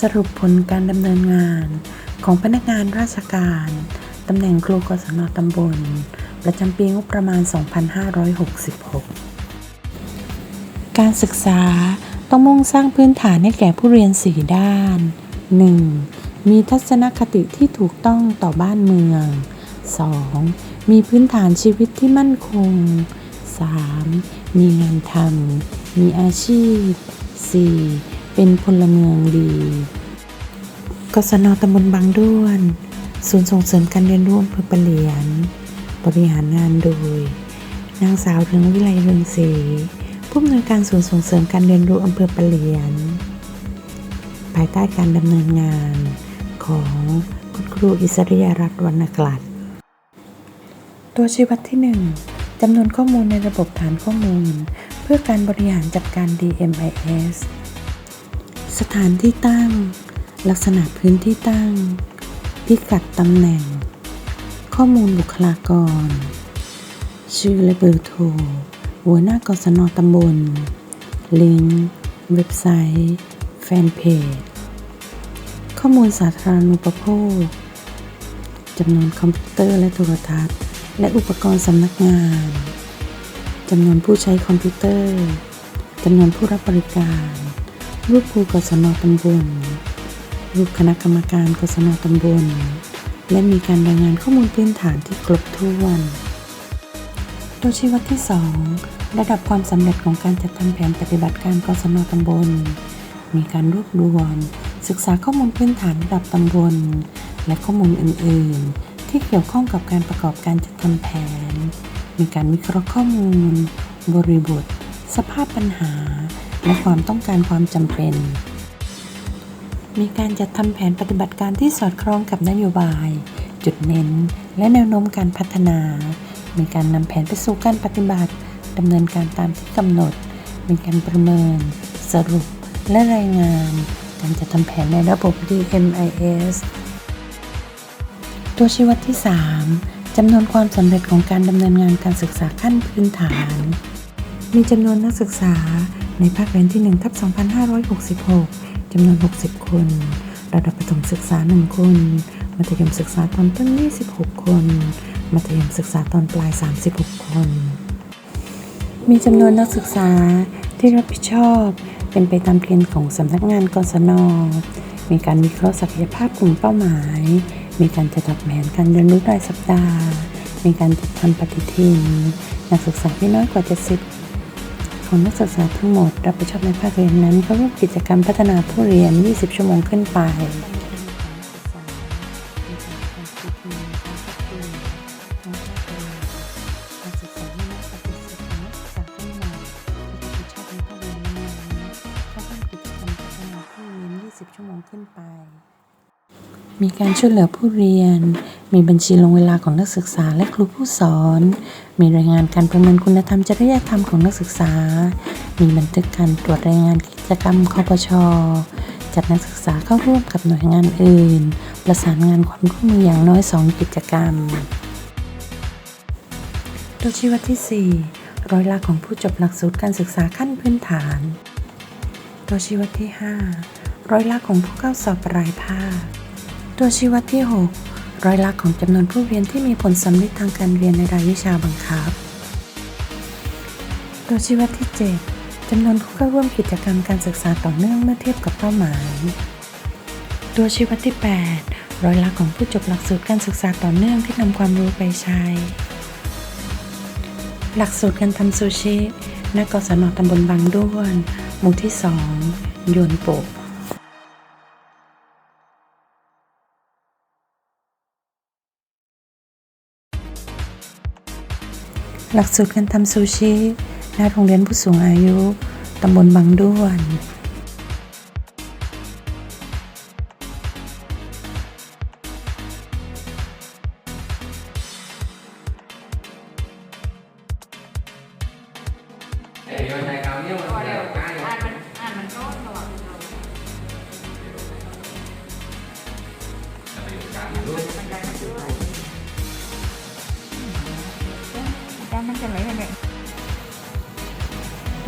สรุปผลการดำเนินงานของพนักงานราชการตำแหน่งครูกศนตำบล ประจำปีงบประมาณ 2566 การศึกษาต้องมุ่งสร้างพื้นฐานให้แก่ผู้เรียน 4 ด้าน 1. มีทัศนคติที่ถูกต้องต่อบ้านเมือง 2. มีพื้นฐานชีวิตที่มั่นคง 3. มีงานทำ มีอาชีพ 4. เป็นพลเมืองดีกศนตำบลบางด้วน ศูนย์ส่งเสริมการเรียนรู้อำเภอปะเหลียน บริหารงานโดย นางสาวเรืองวิไลเรืองศรีผู้อำนวยการศูนย์ส่งเสริมการเรียนรู้อำเภอปะเหลียน ภายใต้การดำเนินงานของคุณครูอิสริยรัตน์วรรณกลัดตัวชี้วัดที่ 1จำนวนข้อมูลในระบบฐานข้อมูล เพื่อการบริหารจัดการ DMIS สถานที่ตั้ง ลักษณะพื้นที่ตั้ง พิกัดตำแหน่ง ข้อมูลบุคลากร ชื่อและเบอร์โทร หัวหน้ากศนตำบล ลิงก์ เว็บไซต์ แฟนเพจ ข้อมูลสาธารณูปโภคจำนวนคอมพิวเตอร์และโทรทัศน์ และอุปกรณ์สำนักงานจำนวนผู้ใช้คอมพิวเตอร์จำนวนผู้รับบริการ รูปครูกศนตำบล รูปคณะกรรมการกศนตำบล และมีการรายงานข้อมูลพื้นฐานที่ครบถ้วน ตัวชี้วัดที่ 2 ระดับความสำเร็จของการจัดทำแผนปฏิบัติการกศนตำบล มีการรวบรวม ศึกษาข้อมูลพื้นฐานระดับตำบล และข้อมูลอื่น ๆ ที่เกี่ยวข้องกับการประกอบการจัดทำแผน มีการวิเคราะห์ข้อมูล บริบท สภาพปัญหา และความต้องการความจำเป็น มีการจัดทำแผนปฏิบัติการที่สอดคล้องกับนโยบาย จุดเน้น และแนวโน้มการพัฒนา มีการนำแผนไปสู่การปฏิบัติดำเนินการตามที่กำหนด มีการประเมิน สรุป และรายงาน การจัดทำแผนในระบบ DMIS ตัวชี้วัดที่ 3จำนวนความสำเร็จของการดำเนินงานการศึกษาขั้นพื้นฐาน มีจำนวนนักศึกษา ในภาคเรียนที่1ทับ2566 จำนวน 60 คน ระดับประถมศึกษา 1 คน มัธยมศึกษาตอนต้น 26 คน มัธยมศึกษาตอนปลาย 36 คน มีจำนวนนักศึกษาที่รับผิดชอบเป็นไปตามเกณฑ์ของสำนักงานกศน มีการวิเคราะห์ศักยภาพกลุ่มเป้าหมาย มีการจัดทำแผนการเรียนรู้รายสัปดาห์ มีการจัดทำปฏิทิน นักศึกษาไม่น้อยกว่า 70 ของนักศึกษาทั้งหมด รับผิดชอบในภาคเรียนนั้นเข้าร่วมกิจกรรมพัฒนาผู้เรียน 20 ชั่วโมงขึ้นไปชั่วโมงขึ้นไป มีการช่วยเหลือผู้เรียน มีบัญชีลงเวลาของนักศึกษาและครูผู้สอน มีรายงานการประเมินคุณธรรมจริยธรรมของนักศึกษา มีบันทึกการตรวจรายงานกิจกรรมคอปชจัดนักศึกษาเข้าร่วมกับหน่วยงานอื่น ประสานงานความร่วมมืออย่างน้อย 2 กิจกรรม ตัวชี้วัดที่ 4 ร้อยละของผู้จบหลักสูตรการศึกษาขั้นพื้นฐาน ตัวชี้วัดที่ 5 ร้อยละของผู้เข้าสอบปลายภาค ตัวชี้วัดที่ 6 ร้อยละของจำนวนผู้เรียนที่มีผลสำเร็จทางการเรียนในรายวิชาบังคับ ตัวชี้วัดที่ 7จำนวนผู้เข้าร่วมกิจกรรมการศึกษาต่อเนื่องเมื่อเทียบกับเป้าหมาย ตัวชี้วัดที่ 8 ร้อยละของผู้จบหลักสูตรการศึกษาต่อเนื่องที่นำความรู้ไปใช้ หลักสูตรการทำซูชิณกศนตำบลบางด้วน หมู่ที่2โยนโปก หลักสูตรการทำซูชิณโรงเรียนผู้สูงอายุตำบลบางด้วนเดี๋ยวในคราวนี้มันเดี๋เดี๋ยยววใกล้อ่านมั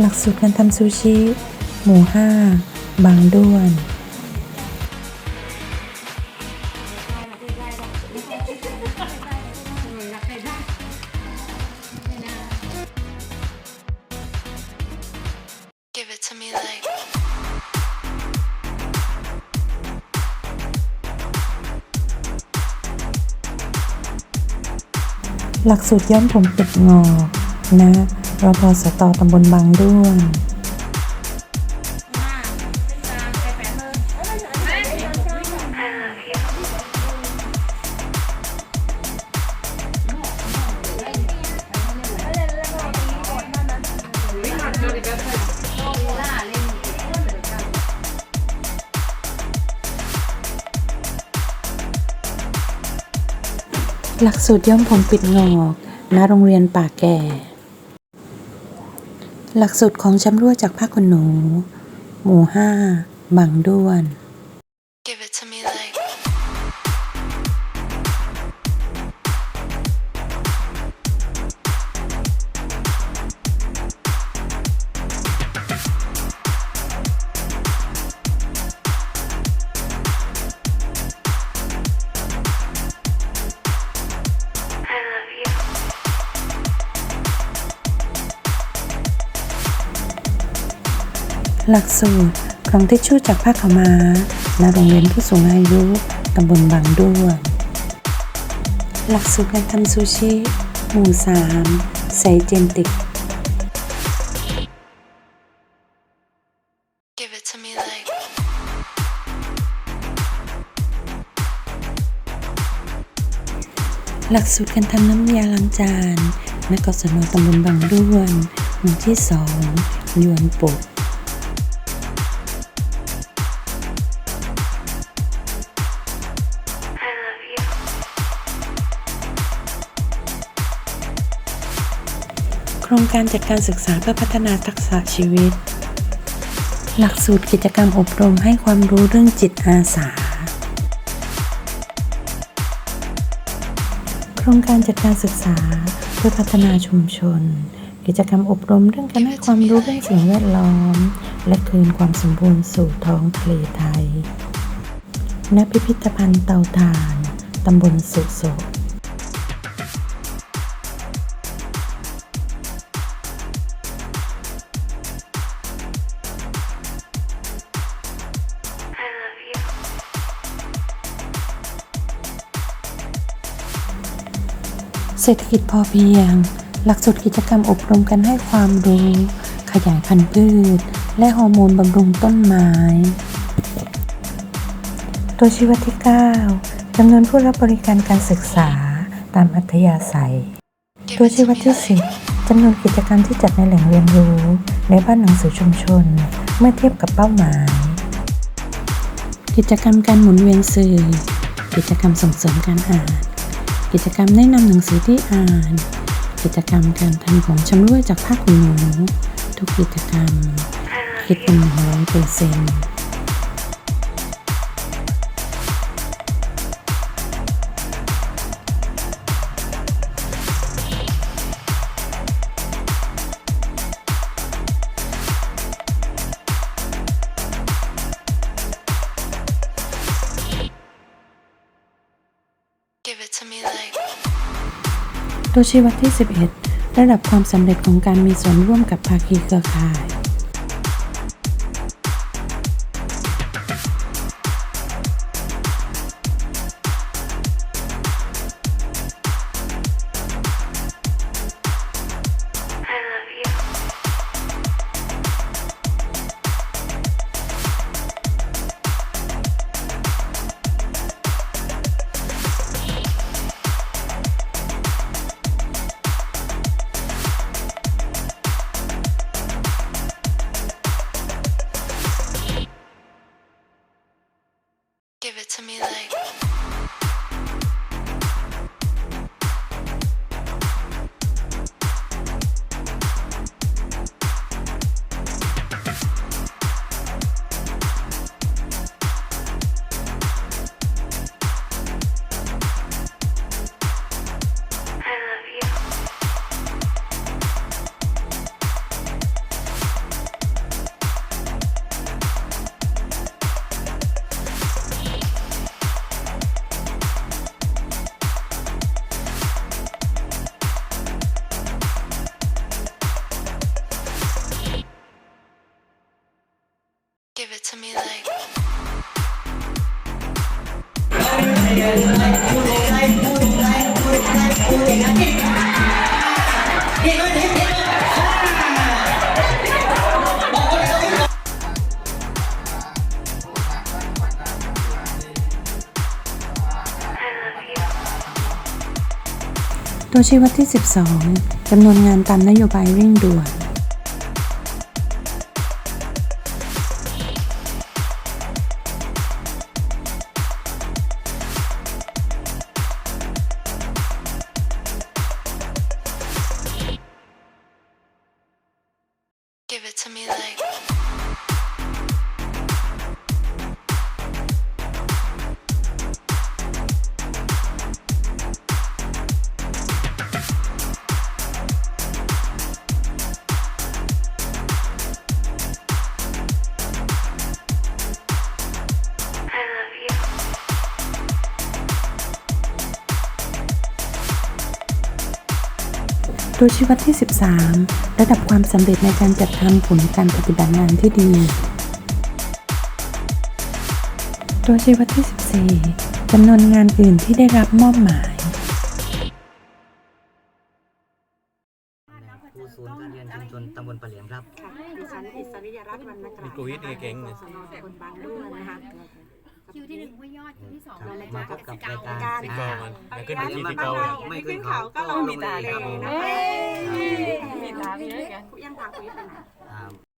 หลักสูตรการทำซูชิ หมู่ 5 บางด้วนหลักสูตรย้อมผมติดงอกนะ รพสตตำบลบางด้วนหลักสูตรย้อมผมปิดงอกณโรงเรียนป่าแก่ หลักสูตรของชำร่วยจากภาขนหนู หมู่ห้าบางด้วน หลักสูตรกล่องทิชชู่จากผ้าขาวม้าณโรงเรียนผู้สูงอายุตำบลบางด้วนหลักสูตรการทำซูชิหมู่สามไซเจนติก Give it to me like. หลักสูตรการทำน้ำยาล้างจานณกศนตำบลบางด้วนหมู่ที่สองยวนปก การจัดการศึกษาเพื่อพัฒนาทักษะชีวิต หลักสูตรกิจกรรมอบรมให้ความรู้เรื่องจิตอาสา โครงการจัดการศึกษาเพื่อพัฒนาชุมชน กิจกรรมอบรมเรื่องการให้ความรู้เรื่องสิ่งแวดล้อม และคืนความสมบูรณ์สู่ท้องทะเลไทย ณ พิพิธภัณฑ์เตาถ่าน ตำบลสุโส เศรษฐกิจพอเพียง หลักสูตรกิจกรรมอบรมกันให้ความรู้ ขยายพันธุ์พืช และฮอร์โมนบำรุงต้นไม้ ตัวชีวัดที่ 9จำนวนผู้รับบริการการศึกษาตามอัธยาศัย ตัวชีวัด me ที่ 10จำนวนกิจกรรมที่จัดในแหล่งเรียนรู้ในบ้านหนังสือชุมชน เมื่อเทียบกับเป้าหมาย กิจกรรมการหมุนเวียนสื่อ กิจกรรมส่งเสริมการอ่าน กิจกรรมแนะนำหนังสือที่อ่าน กิจกรรมการทำของชำร่วยจากผ้าขนหนู ทุกกิจกรรม คิดเป็นหนึ่งร้อยเปอร์เซ็นต์ ตัวชี้วัดที่ 11 ระดับความสำเร็จของการมีส่วนร่วมกับภาคีเครือข่าย ตัวชี้วัดที่ 12 จำนวนงานตามนโยบายเร่งด่วน ตัวชี้วัดที่ 13 ระดับความสำเร็จในการจัดทำผลการปฏิบัติงานที่ดี ตัวชี้วัดที่ 14จำนวนงานอื่นที่ได้รับมอบหมายครูศูนย์การเรียนชุมชนตำบลปะเหลียงครับค่ะดิฉันอิสริยรัตน์วรรณกลางมีโควิดนี่เก่งเลยสนตำบลบางเรื่องนะคะ คิวที่หนึ่งห้วยยอดคิวที่สองครับอะไรมานะพบกับกสิรายเการสิเกามันแล้วขึ้นไปที่สิเกาเกาเนี่ยไม่ขึ้นเขาก็ลงเลยครับผมมีตามีเยอะแยะครับยังพาคุยไปไหนครับ